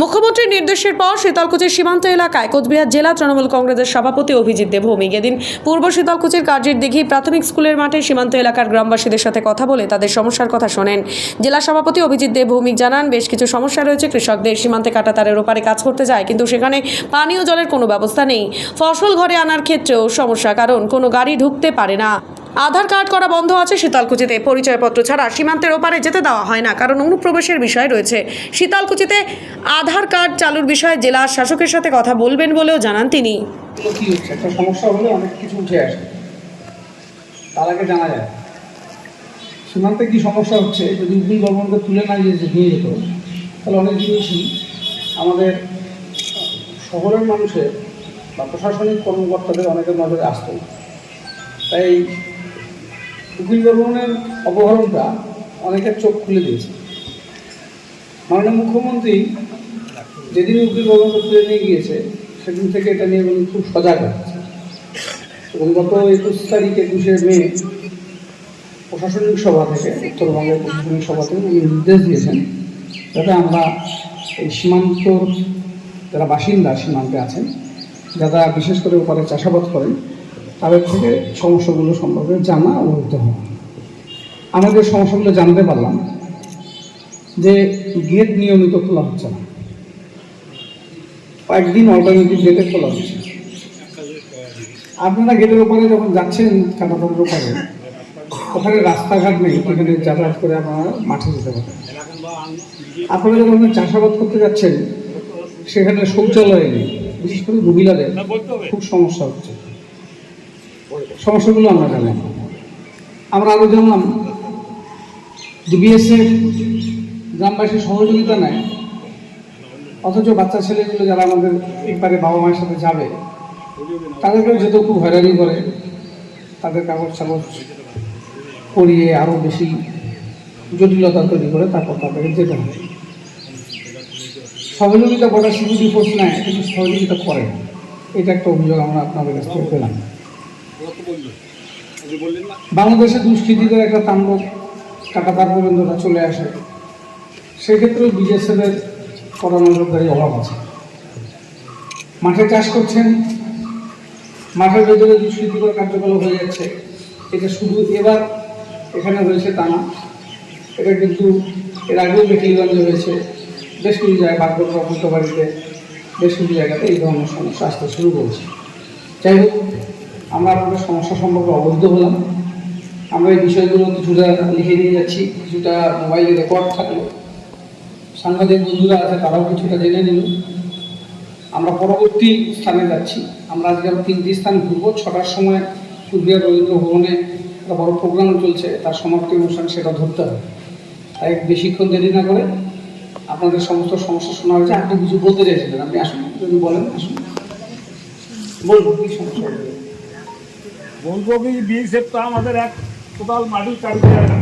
মুখ্যমন্ত্রীর নির্দেশের পর শীতলকুচির সীমান্ত এলাকায় কোচবিহার জেলা তৃণমূল কংগ্রেসের সভাপতি অভিজিৎ দেবভৌমিক এদিন পূর্ব শীতলকুচির কার্যের দিঘি প্রাথমিক স্কুলের মাঠে সীমান্ত এলাকার গ্রামবাসীদের সাথে কথা বলে তাদের সমস্যার কথা শোনেন। জেলা সভাপতি অভিজিৎ দেবভৌমিক জানান, বেশ কিছু সমস্যা রয়েছে, কৃষকদের সীমান্তে কাটাতারের ওপারে কাজ করতে যায়, কিন্তু সেখানে পানীয় জলের কোনো ব্যবস্থা নেই। ফসল ঘরে আনার ক্ষেত্রেও সমস্যা, কারণ কোনো গাড়ি ঢুকতে পারে না। আধার কার্ড করা বন্ধ আছে শীতলকুচিতে। পরিচয়পত্র ছাড়া সীমান্তের ওপারে যেতে দেওয়া হয় না, কারণ অনুপ্রবেশের বিষয় রয়েছে। শীতলকুচিতে আধার কার্ড চালুর বিষয়ে জেলা শাসকের সাথে কথা বলবেন বলেও জানান তিনি। সমস্যা তার আগে জানা যায়। সীমান্তে কী সমস্যা হচ্ছে? যদি গভর্নমেন্টকে তুলে না নিয়ে যেত তাহলে অনেক জিনিসই আমাদের শহরের মানুষের বা প্রশাসনিক কর্মকর্তাদের অনেকের নজরে আসত তাই উকিল গভর্নমেন্টের অপহরণটা অনেকের চোখ খুলে দিয়েছে। মাননীয় মুখ্যমন্ত্রী যেদিন উকিল গভর্নমেন্ট তুলে নিয়ে গিয়েছে, সেদিন থেকে এটা নিয়ে উনি খুব সজাগ আছে এবং গত একুশ তারিখ একুশে মে প্রশাসনিক সভা থেকে, উত্তরবঙ্গের প্রশাসনিক সভা থেকে উনি নির্দেশ দিয়েছেন যাতে আমরা এই সীমান্ত যারা বাসিন্দা সীমান্তে আছেন, যারা বিশেষ করে ওপারে চাষাবাদ করেন তাদের থেকে সমস্যাগুলো সম্পর্কে জানা অবহিত হওয়া আমাদের সমস্যাগুলো জানতে পারলাম যে গেট নিয়মিত খোলা হচ্ছে না। কয়েকদিন অল্টারনেটিভ গেটে খোলা হচ্ছে। আপনারা গেটের ওপরে যখন যাচ্ছেন কাটাতারের ওপরে ওখানে রাস্তাঘাট নেই ওখানে যাতায়াত করে আপনারা মাঠে যেতে পারেন। আপনারা যখন ওখানে চাষাবাদ করতে যাচ্ছেন সেখানে শৌচালয় নেই বিশেষ করে মহিলাদের খুব সমস্যা হচ্ছে। সমস্যাগুলো আমরা জানলাম। আমরা আরও জানলাম যে বিএসএফ গ্রামবাসীর সহযোগিতা নেয়, অথচ বাচ্চা ছেলেগুলো যারা আমাদের একবারে বাবা মায়ের সাথে যাবে, তাদেরকেও যেহেতু খুব হয়রানি করে, তাদের কাগজ ছাগজ করিয়ে আরও বেশি জটিলতা তৈরি করে তারপর তাদেরকে যেতে হয় সহযোগিতা বর্ডার সিকিউরিটি ফোর্স নেয়, কিন্তু সহযোগিতা করে এটা একটা অভিযোগ আমরা আপনাদের কাছ থেকে পেলাম। বাংলাদেশে দুষ্কৃতীদের একটা তাণ্ডব কাটাতার পর্যন্ত ওরা চলে আসে। সেক্ষেত্রেও বিজেসেদের কড়া নজরদারি অভাব আছে। মাঠে চাষ করছেন, মাঠের ভেতরে দুষ্কৃতিকর কার্যকলাপ হয়ে যাচ্ছে। এটা শুধু এবার এখানে হয়েছে তা না, এটা কিন্তু এর আগেও বেকিলগঞ্জে হয়েছে। বেশ কিছু জায়গায় বাগদত্তা বাড়িতে বেশ কিছু জায়গাতে এই ধরনের সমস্যা আসতে শুরু করেছে। যাই হোক আমরা আপনাদের সমস্যা সম্পর্কে অবহিত হলাম। আমরা এই বিষয়গুলো কিছুটা লিখে নিয়ে যাচ্ছি, কিছুটা মোবাইলে রেকর্ড থাকল। সাংবাদিক বন্ধুরা আছে, তারাও কিছুটা জেনে নিল। আমরা পরবর্তী স্থানে যাচ্ছি। আমরা আজকে তিনটি স্থান ঘুরবো। ছটার সময় কুচবিহার রবীন্দ্র ভবনে একটা বড় প্রোগ্রাম চলছে, তার সমাপ্তি অনুষ্ঠান সেটা ধরতে হবে। তাই বেশিক্ষণ দেরি না করে আপনাদের সমস্ত সমস্যা শোনা হয়েছে। আপনি কিছু বলতে চাইছিলেন? আপনি আসুন, যদি বলেন, আসুন। বলুন, কি সমস্যা? বলব কি বিএসএফ তো আমাদের এক টোটাল মাটির কাটতে